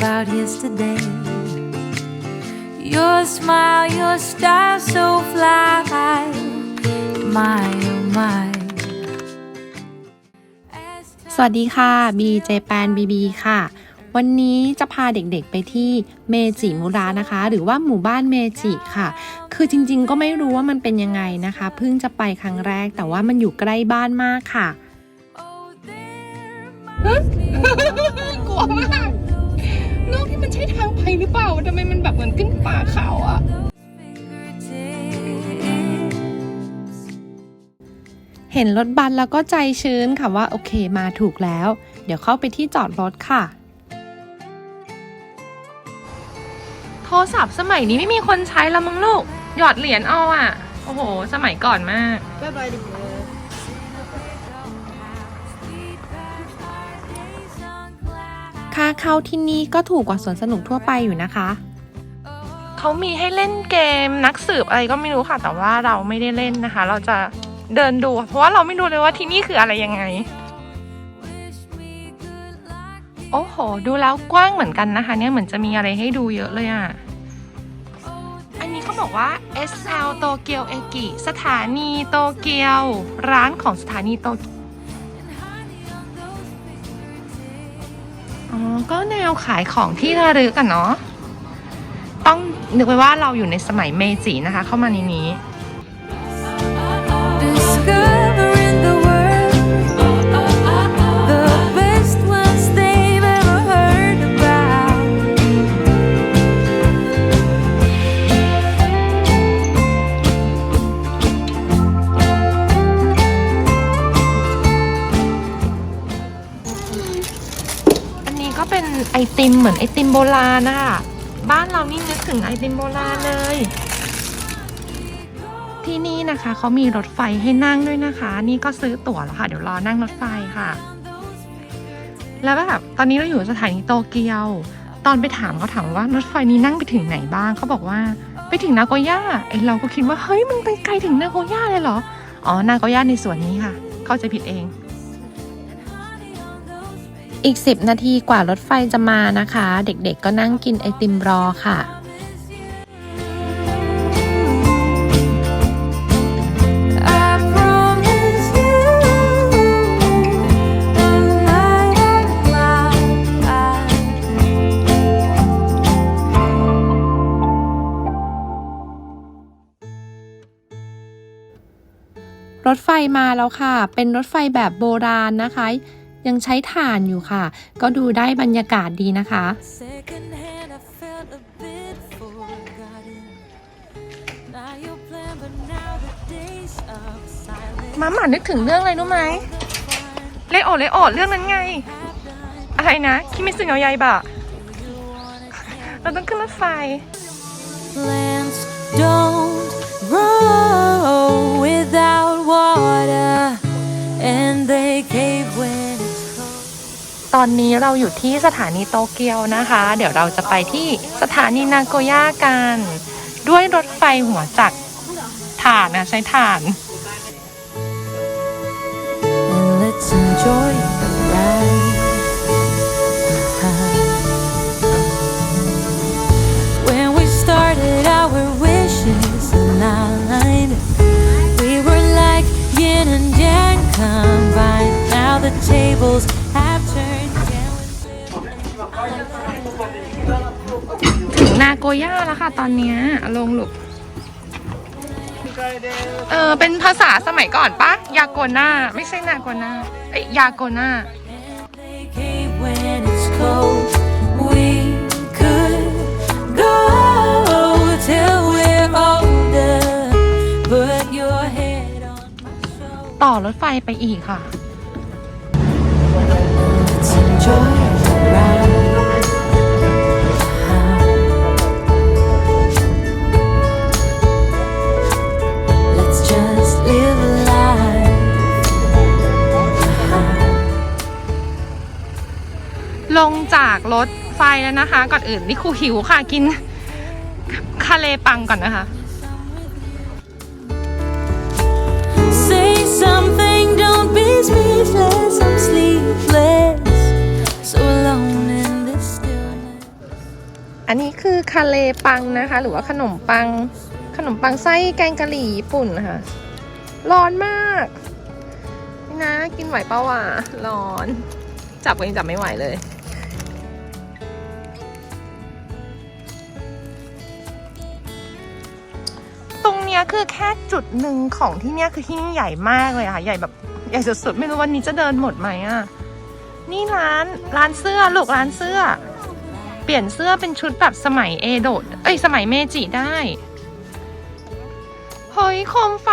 about yesterday. Your smile, your style so fly. My, oh my. สวัสดีค่ะ B j p a n BB ค่ะ วันนี้จะพาเด็กๆไปที่เมจิมุระนะคะ หรือว่าหมู่บ้านเมจิค่ะ คือจริงๆก็ไม่รู้ว่ามันเป็นยังไงนะคะ เพิ่งจะไปครั้งแรกแต่ว่ามันอยู่ใกล้บ้านมากค่ะ Oh, there กลัวมาก นอกที่มันใช่ทางไปหรือเปล่าทำไมมันแบบเหมือนขึ้นป่าเขาอะเห็นรถบัสแล้วก็ใจชื้นค่ะว่าโอเคมาถูกแล้ว เดี๋ยวเข้าไปที่จอดรถค่ะ โทรศัพท์สมัยนี้ไม่มีคนใช้แล้วมั้งลูก หยอดเหรียญเอาอะโอ้โห สมัยก่อนมาก ค่าเข้าที่นี่ก็ถูกกว่าสวนสนุกทั่วไปอยู่นะคะ เขามีให้เล่นเกมนักสืบอะไรก็ไม่รู้ค่ะ แต่ว่าเราไม่ได้เล่นนะคะ เราจะเดินดู เพราะว่าเราไม่รู้เลยว่าที่นี่คืออะไรยังไง โอ้โห ดูแล้วกว้างเหมือนกันนะคะ เนี่ยเหมือนจะมีอะไรให้ดูเยอะเลยอะอันนี้เขาบอกว่า SL โตเกียวเอกิสถานีโตเกียว ร้านของสถานีโตเกียว ก็แนวขายของที่ระลึกกันเนาะต้องนึกไว้ว่าเราอยู่ในสมัยเมจินะคะ เข้ามาในนี้ ติมเหมือนไอติมโบราณนะคะบ้านเรานี่นึกถึงไอติมโบราณเลย ที่นี่นะคะเขามีรถไฟให้นั่งด้วยนะคะ นี่ก็ซื้อตั๋วแล้วค่ะ เดี๋ยวรอนั่งรถไฟค่ะ แล้วแบบตอนนี้เราอยู่สถานีโตเกียว ตอนไปถามเขาถามว่ารถไฟนี้นั่งไปถึงไหนบ้างเขาบอกว่าไปถึงนาโกย่าไอเราก็คิดว่าเฮ้ยมันไปไกลถึงนาโกย่าเลยเหรออ๋อนาโกย่าในส่วนนี้ค่ะ เข้าใจผิดเอง อีก 10 นาทีกว่ารถไฟจะมานะคะ เด็กๆก็นั่งกินไอติมรอค่ะรถไฟมาแล้วค่ะ เป็นรถไฟแบบโบราณนะคะ ยังใช้ถ่านอยู่ค่ะ ก็ดูได้บรรยากาศดีนะคะ Second hand, I felt a bit forgotten. Now your plan, but now the days of silence มาหมานึกถึงเรื่องอะไรรู้ไหมเลโอเลโอเรื่องนั้นไง อะไรนะ คิมิสึโนะยายบะ เราต้องขึ้นรถไฟ Plants don't grow without water, อนนี้เราอยู่ที่สถานีโตเกียวนะคะ เดี๋ยวเราจะไปที่สถานีนาโกย่ากัน ด้วยรถไฟหัวจักรถ่านนะใช้ถ่าน And let's enjoy ย่าแล้วค่ะ ตอนเนี้ยลงหลุกเออเป็นภาษาสมัยก่อนปะยาโกน่าไม่ใช่นาโกน่าเอ้ยยาโกน่า They cave when it's cold. We could go till we're older. Put your head on my shoulder. ต่อรถไฟไปอีกค่ะ ลงจากรถไฟแล้วนะคะ ก่อนอื่นนี่ครูหิวค่ะกินคาเลปังก่อนนะคะ Say something, don't be speechless. I'm sleepless, so alone in this stillness. คือคาเลปังนะคะ หรือว่าขนมปัง ขนมปังไส้แกงกะหรี่ญี่ปุ่นนะคะร้อนมากนี่นะกินไหวเปล่าวะร้อน จับก็ยังจับไม่ไหวเลย นี้ยคือแค่จุดหนึ่งของที่เนี้ยคือที่นี่ใหญ่มากเลยค่ะใหญ่แบบใหญ่สุดๆไม่รู้วันนี้จะเดินหมดไหมอะนี่ร้านร้านเสื้อลูกร้านเสื้อ เปลี่ยนเสื้อเป็นชุดแบบสมัยเอโดะเอ้ยสมัยเมจิได้เฮ้ยโคมไฟ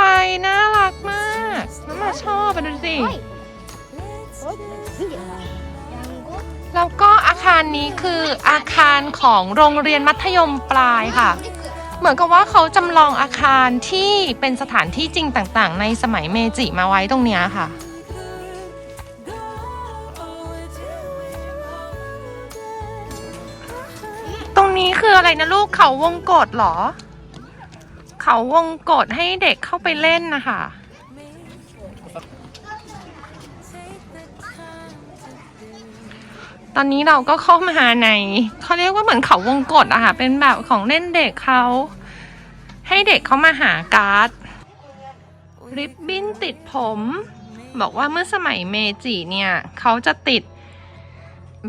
น่ารักมากน้ำมาชอบไปดูสิแล้วก็อาคารนี้คืออาคารของโรงเรียนมัธยมปลายค่ะ เหมือนกับว่าเขาจำลองอาคารที่เป็นสถานที่จริงต่างๆ ในสมัยเมจิมาไว้ตรงนี้ค่ะ ตรงนี้คืออะไรนะลูกเขาวงกฏเหรอ เขาวงกดให้เด็กเข้าไปเล่นนะคะ ตอนนี้เราก็เข้ามาในเขาเรียกว่าเหมือนเขาวงกฏอะค่ะ เป็นแบบของเล่นเด็กเขา ให้เด็กเขามาหาการ์ด ริบบิ้นติดผม บอกว่าเมื่อสมัยเมจิเนี่ยเขาจะติด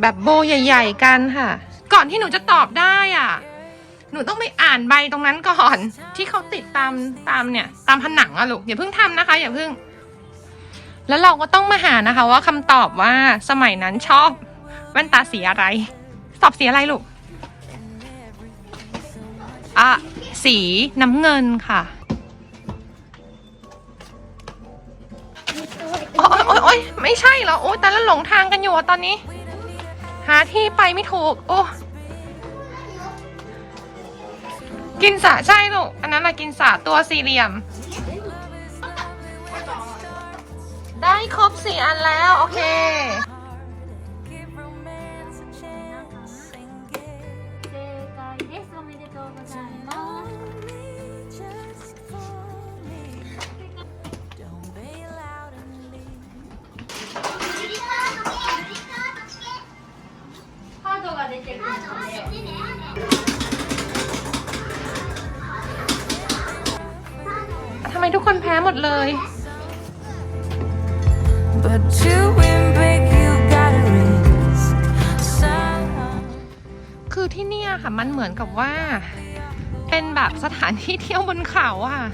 แบบโบใหญ่ ๆ กันค่ะ ก่อนที่หนูจะตอบได้อะ หนูต้องไปอ่านใบตรงนั้นก่อน ที่เขาติดตามตามเนี่ย ตามผนังอะลูกอย่าเพิ่งทำนะคะ อย่าเพิ่ง แล้วเราก็ต้องมาหานะคะ ว่าคำตอบว่าสมัยนั้นชอบ แว่นตาสีอะไรตอบสีอะไรลูกอะสีน้ำเงินค่ะ โอ๊ยโอ๊ยโอ๊ยไม่ใช่เหรอ โอ้แต่ละหลงทางกันอยู่อะตอนนี้ หาที่ไปไม่ถูก โอ้ กินสาใช่ลูก อันนั้นละกินสาตัวสี่เหลี่ยม ได้ครบสี่อันแล้ว โอเค ทำไมทุกคนแพ้หมดเลย But to win big, you gotta risk some. คือที่เนี่ยค่ะมันเหมือนกับว่า เป็นแบบสถานที่เที่ยวบนเขาอะค่ะ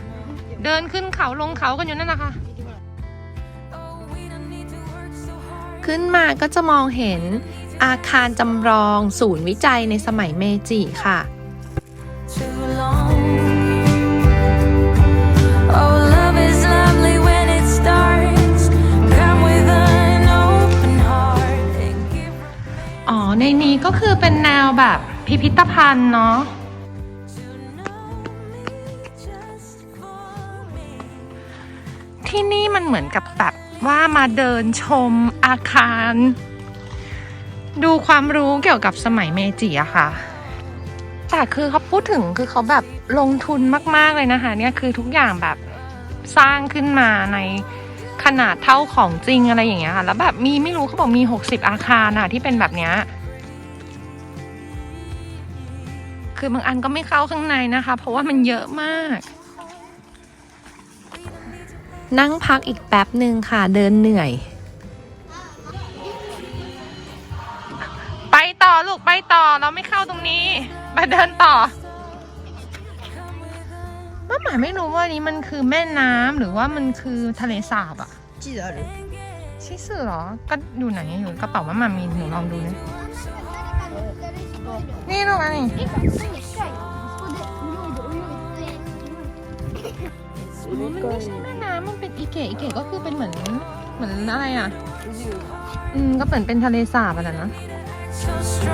เดินขึ้นเขาลงเขากันอยู่นั่นนะคะ Oh, we don't need to work so hard. ขึ้นมาก็จะมองเห็น อาคารจำลองศูนย์วิจัยในสมัยเมจิค่ะ too long. Oh, love is lovely when it starts. Come with an open heart and give อ๋อ ในนี้ก็คือเป็นแนวแบบพิพิธภัณฑ์เนาะ to know me just for me. ที่นี่มันเหมือนกับแบบว่ามาเดินชมอาคาร ดูความรู้เกี่ยวกับสมัยเมจิอะค่ะ แต่คือเขาพูดถึงคือเขาแบบลงทุนมาก ๆ เลยนะคะ เนี่ยคือทุกอย่างแบบสร้างขึ้นมาในขนาดเท่าของจริงอะไรอย่างเงี้ยค่ะ แล้วแบบมีไม่รู้เขาบอกมี 60 อาคารอะที่เป็นแบบเนี้ยคือบางอันก็ไม่เข้าข้างในนะคะ เพราะว่ามันเยอะมาก นั่งพักอีกแป๊บหนึ่งค่ะเดินเหนื่อย ต่อลูกไปต่อเราไม่เข้าตรงนี้ไปเดินต่อมาหมายไม่รู้ว่านี้มันคือแม่น้ำหรือว่ามันคือทะเลสาบอะชิสึเหรอ ก็อยู่ไหนอยู่กระเป๋าว่ามามีหนูลองดูนะนี่ลูกอันนี้มันไม่ใช่แม่น้ำมันเป็นอีเกะอีเกะก็คือเป็นเหมือนเหมือนอะไรอะอืมก็เหมือนเป็นทะเลสาบอะนะ จ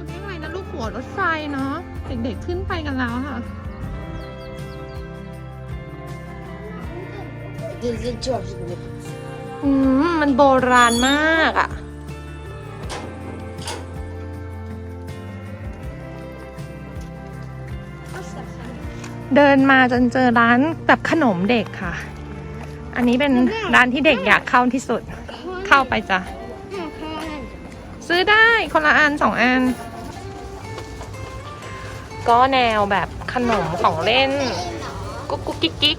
ะไม่ไหนะลูกหัวรถไฟเนาะเด็กๆขึ้นไปกันแล้วค่ะ This is วดอืมมันโบราณมากอะ่ะ เดินมาจนเจอร้านแบบขนมเด็กค่ะ อันนี้เป็นร้านที่เด็กอยากเข้าที่สุด เข้าไปจ้ะ ซื้อได้คนละอันสองอัน ก็แนวแบบขนมของเล่น กุ๊กกุ๊กกิ๊กกิ๊ก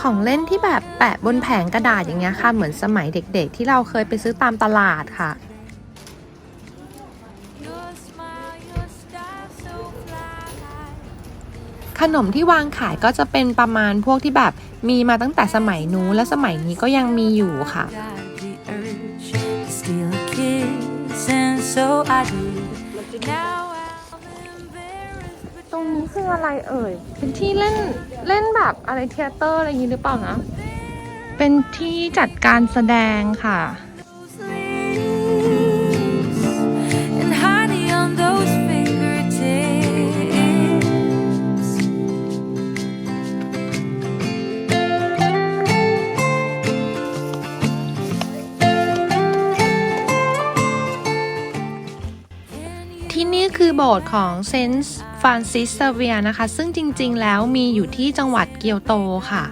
ของเล่นที่แบบแปะบนแผงกระดาษอย่างเงี้ยค่ะ เหมือนสมัยเด็กๆ ที่เราเคยไปซื้อตามตลาดค่ะ ขนมที่วางขายก็จะเป็นประมาณพวกที่แบบมีมาตั้งแต่สมัยนู้นและสมัยนี้ก็ยังมีอยู่ค่ะ Got the urge to steal a kiss, and so I did. Now I'm embarrassed, but ตรงนี้คืออะไรเอ่ย เป็นที่เล่นเล่นแบบอะไรเทยเตอร์อะไรอย่างนี้หรือเปล่านะ เป็นที่จัดการแสดงค่ะ ที่นี่คือโบสถ์ของเซนต์ฟรานซิสเซเวียนะคะ ซึ่งจริงๆ แล้วมีอยู่ที่จังหวัดเกียวโตค่ะ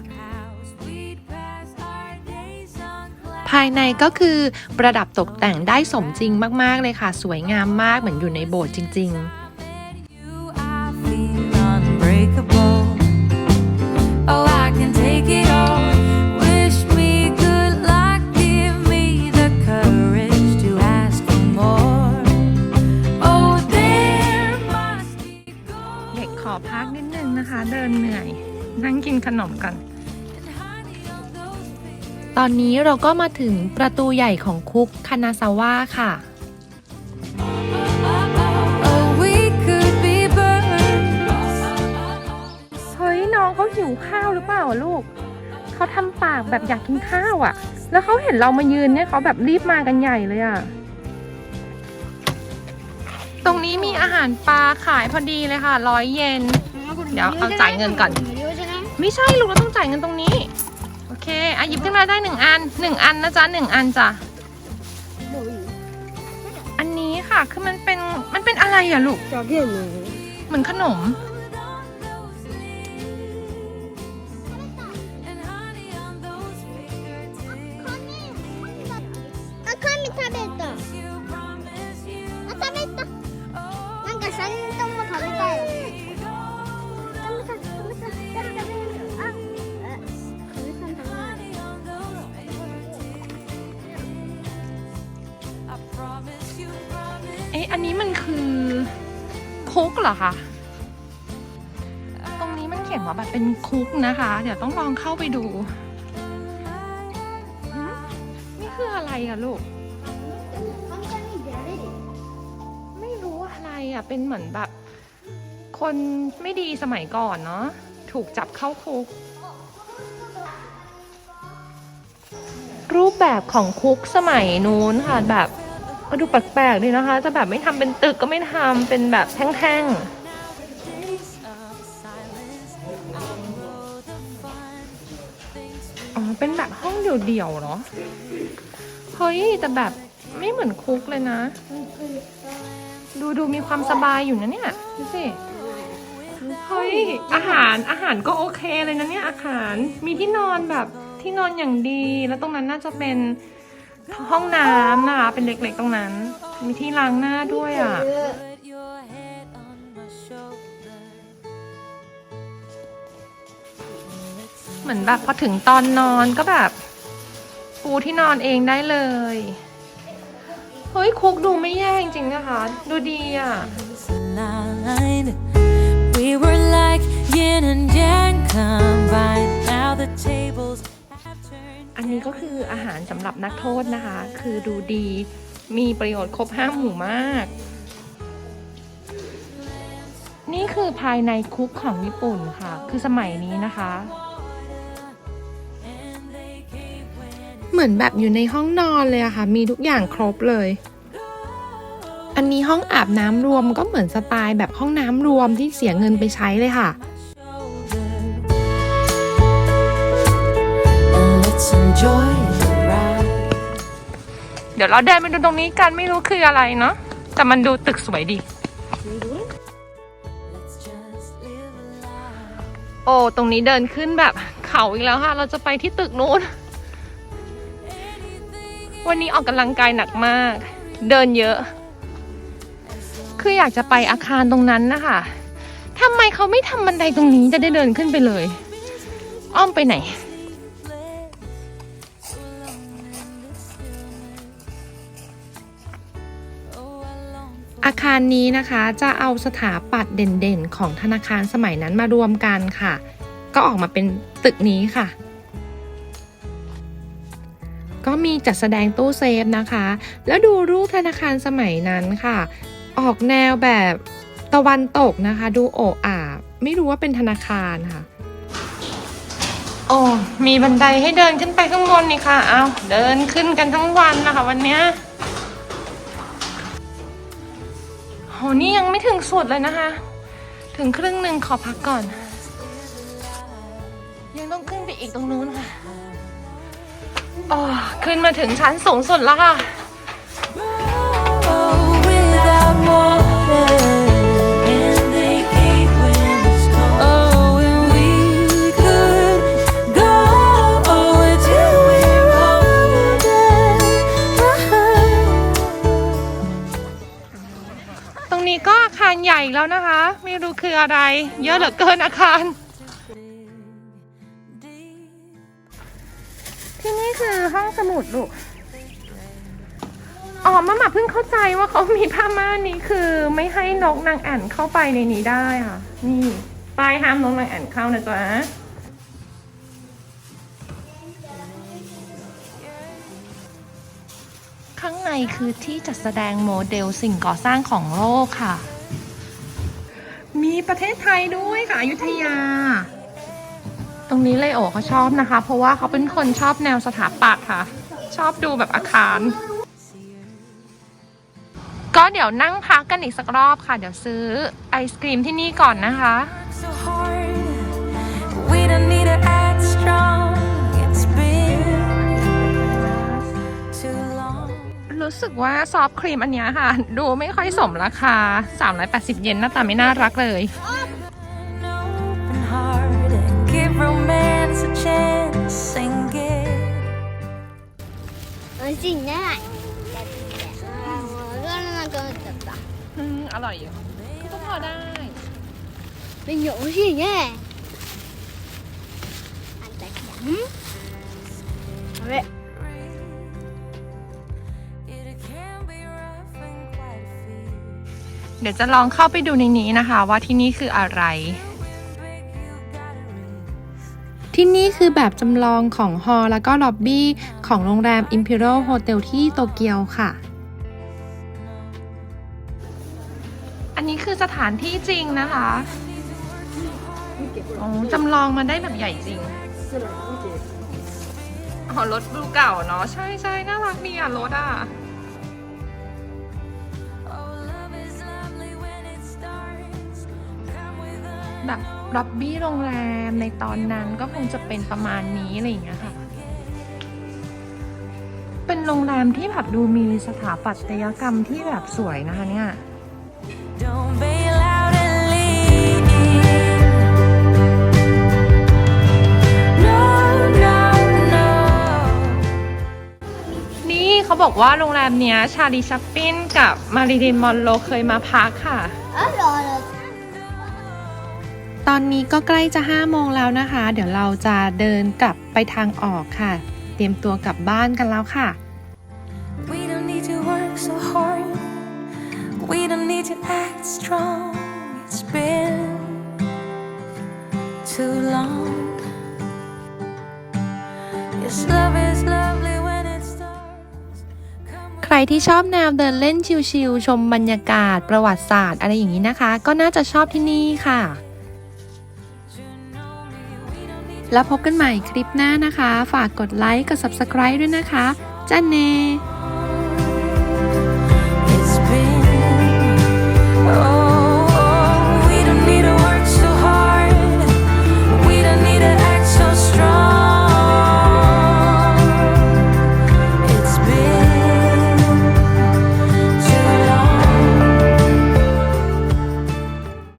ภายในก็คือประดับตกแต่งได้สมจริงมากๆเลยค่ะ สวยงามมากเหมือนอยู่ในโบสถ์จริง ๆ ตอนนี้เราก็มาถึงประตูใหญ่ของคุกคานาซาวะค่ะ Oh, we could be birds. เฮ้ยน้องเขาหิวข้าวหรือเปล่าอะลูก เขาทำปากแบบอยากกินข้าวอะ่ะ แล้วเขาเห็นเรามายืนเนี่ยเขาแบบรีบมากันใหญ่เลยอะ่ะ ตรงนี้มีอาหารปลาขายพอดีเลยค่ะร้อยเยน เดี๋ยวเอาจ่ายเงินก่อน ไม่ใช่ลูกเราต้องจ่ายเงินตรงนี้โอเคอะหยิบขึ้นมาได้หนึ่งอันหนึ่งอันนะจ๊ะหนึ่งอันจ้ะอันนี้ค่ะคือมันเป็นมันเป็นอะไรอะลูกเหมือนขนม เดี๋ยวต้องลองเข้าไปดู นี่คืออะไรอะลูก ไม่รู้อะไรอะเป็นเหมือนแบบ คนไม่ดีสมัยก่อนเนาะ ถูกจับเข้าคุก รูปแบบของคุกสมัยนู้นค่ะแบบก็ดูแปลกๆดีนะคะ จะแบบไม่ทำเป็นตึกก็ไม่ทำเป็นแบบแท่งๆ เดี่ยวๆเหรอเฮ้ยแต่แบบไม่เหมือนคุกเลยนะ ดูดูมีความสบายอยู่นะเนี่ยดูสิเฮ้ยอาหารอาหารก็โอเคเลยนะเนี่ยอาหารมีที่นอนแบบที่นอนอย่างดี แล้วตรงนั้นน่าจะเป็นห้องน้ำนะคะเป็นเล็กๆตรงนั้น มีที่ล้างหน้าด้วยอะเหมือนแบบพอถึงตอนนอนก็แบบ ปูที่นอนเองได้เลย เฮ้ยคุกดูไม่แย่จริงๆนะคะ ดูดีอะ Aligned. We were like yin and yang combined. Now the tables have turned. อันนี้ก็คืออาหารสำหรับนักโทษนะคะ คือดูดี มีประโยชน์ครบห้าหมู่มาก นี่คือภายในคุกของญี่ปุ่นค่ะ คือสมัยนี้นะคะ มือนแบบอยู่ในห้องนอนเลยอะค่ะ มีทุกอย่างครบเลย อันนี้ห้องอาบน้ำรวมก็เหมือนสไตล์แบบห้องน้ำรวมที่เสียเงินไปใช้เลยค่ะ เดี๋ยวเราเดินไปดูตรงนี้กันไม่รู้คืออะไรเนาะแต่มันดูตึกสวยดี Let's just live อ้ ตรงนี้เดินขึ้นแบบเขาอีกแล้วค่ะ เราจะไปที่ตึกนู้น วันนี้ออกกำลังกายหนักมาก เดินเยอะ คืออยากจะไปอาคารตรงนั้นนะคะทำไมเขาไม่ทำบันไดตรงนี้จะได้เดินขึ้นไปเลย อ้อมไปไหน อาคารนี้นะคะจะเอาสถาปัตย์เด่นๆ ของธนาคารสมัยนั้นมารวมกันค่ะ ก็ออกมาเป็นตึกนี้ค่ะ ก็มีจัดแสดงตู้เซฟนะคะ แล้วดูรูปธนาคารสมัยนั้นค่ะ ออกแนวแบบตะวันตกนะคะ ดูโอ่อาไม่รู้ว่าเป็นธนาคารค่ะ โอ้มีบันไดให้เดินขึ้นไปข้างบนนี่ค่ะ เอาเดินขึ้นกันทั้งวันนะคะวันเนี้ยโหนี่ยังไม่ถึงสุดเลยนะคะ ถึงครึ่งหนึ่งขอพักก่อน ยังต้องขึ้นไปอีกตรงนู้นค่ะ ขึ้นมาถึงชั้นสูงสุดแล้วค่ะ ตรงนี้ก็อาคารใหญ่แล้วนะคะ ไม่รู้คืออะไร เยอะเหลือเกินอาคาร คือห้องสมุดลูก อ๋อมามาเพิ่งเข้าใจว่าเขามีผ้าม่านนี้คือไม่ให้นกนางแอ่นเข้าไปในนี้ได้ค่ะ นี่ป้ายห้ามนกนางแอ่นเข้านะจ๊ะข้างในคือที่จัดแสดงโมเดลสิ่งก่อสร้างของโลกค่ะ มีประเทศไทยด้วยค่ะอยุธยา ตรงนี้เลยโอเขาชอบนะคะ เพราะว่าเขาเป็นคนชอบแนวสถาปัตย์ค่ะ ชอบดูแบบอาคาร ก็เดี๋ยวนั่งพักกันอีกสักรอบค่ะ เดี๋ยวซื้อไอศกรีมที่นี่ก่อนนะคะ รู้สึกว่าซอฟครีมอันนี้ค่ะ ดูไม่ค่อยสมราคา 380 เยนหน้าตาไม่น่ารักเลย romance a chance, sing it. 맛있 네. 이거는 좀맵다 음, 알아 요. 그거 봐 라. 왠지 오시 네. 안 돼, 그 냥. 응? 왜? 네. เดี๋ยวจะลองเข้าไปดูในนี้นะคะ ว่าที่นี่คืออะไร ที่นี่คือแบบจำลองของฮอลแล้วก็ล็อบบี้ของโรงแรม Imperial Hotel ที่โตเกียวค่ะ อันนี้คือสถานที่จริงนะคะโอ้จำลองมาได้แบบใหญ่จริงอ๋อรถดูเก่าเนาะใช่ใช่น่ารักดีอะรถอะแบบ ร็อบบี้โรงแรมในตอนนั้นก็คงจะเป็นประมาณนี้อะไรอย่างเงี้ยค่ะ เป็นโรงแรมที่แบบดูมีสถาปัตยกรรมที่แบบสวยนะคะเนี่ยเขาบอกว่าโรงแรมเนี้ยชาลีชัปปินกับมารีดนมอนโลเคยมาพักค่ะอ๋อเหรอ ตอนนี้ก็ใกล้จะ5โมงแล้วนะคะ เดี๋ยวเราจะเดินกลับไปทางออกค่ะ เตรียมตัวกลับบ้านกันแล้วค่ะ We don't need to work so hard. We don't need to act strong. It's been too long. Yes, love is lovely when it starts. Come ใครที่ชอบแนวเดินเล่นชิลๆชมบรรยากาศประวัติศาสตร์อะไรอย่างนี้นะคะ ก็น่าจะชอบที่นี่ค่ะ แล้วพบกันใหม่คลิปหน้านะคะ ฝากกดไลค์กด subscribe ด้วยนะคะจ้าเน